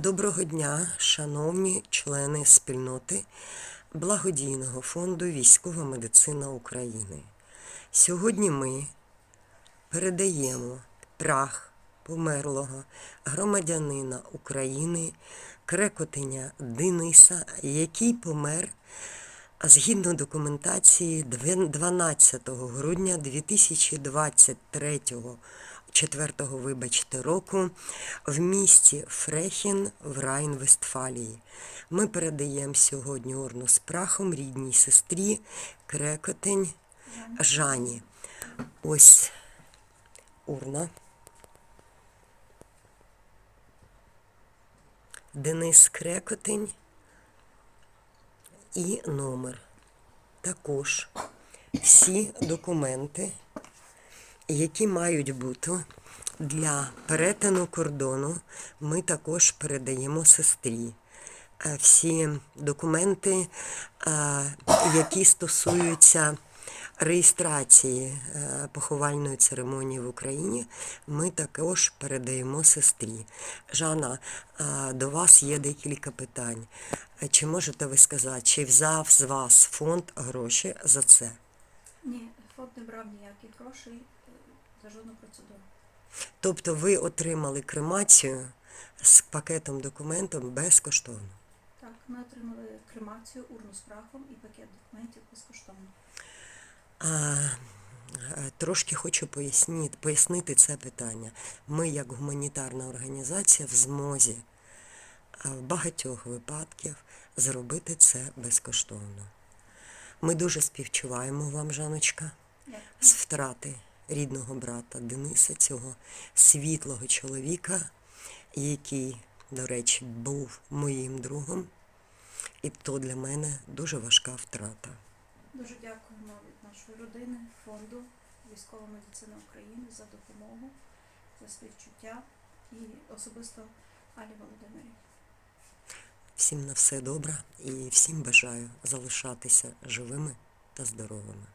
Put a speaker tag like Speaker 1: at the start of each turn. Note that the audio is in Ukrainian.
Speaker 1: Доброго дня, шановні члени спільноти благодійного фонду Військова медицина України. Сьогодні ми передаємо прах померлого громадянина України Крекотиня Дениса, який помер згідно документації 12 грудня 2023 4 вибачте, року в місті Фрехін в Райн-Вестфалії. Ми передаємо сьогодні урну з прахом рідній сестрі Крекотень Жані. Ось урна. Денис Крекотень і номер. Також всі документи, які мають бути для перетину кордону, ми також передаємо сестрі. Е, Всі документи, е, які стосуються реєстрації е, поховальної церемонії в Україні, ми також передаємо сестрі. Жана, е, до вас є декілька питань. Чи можете ви сказати, чи взяв з вас фонд гроші за це?
Speaker 2: Ні, фонд не брав ніяких грошей е, за жодну процедуру.
Speaker 1: Тобто ви отримали кремацію з пакетом документів безкоштовно.
Speaker 2: Так, ми отримали кремацію, урну з прахом і пакет документів безкоштовно.
Speaker 1: А, е, трошки хочу пояснити, пояснити це питання. Ми, як гуманітарна організація, в змозі в багатьох випадків зробити це безкоштовно. Ми дуже співчуваємо вам, Жаночка, з втрати рідного брата Дениса, цього світлого чоловіка, який, до речі, був моїм другом. І то для мене дуже важка втрата.
Speaker 2: Дуже дякуємо від нашої родини, фонду Військова медицина України за допомогу, за співчуття і особисто Алі Володимирі.
Speaker 1: Всім на все добре і всім бажаю залишатися живими та здоровими.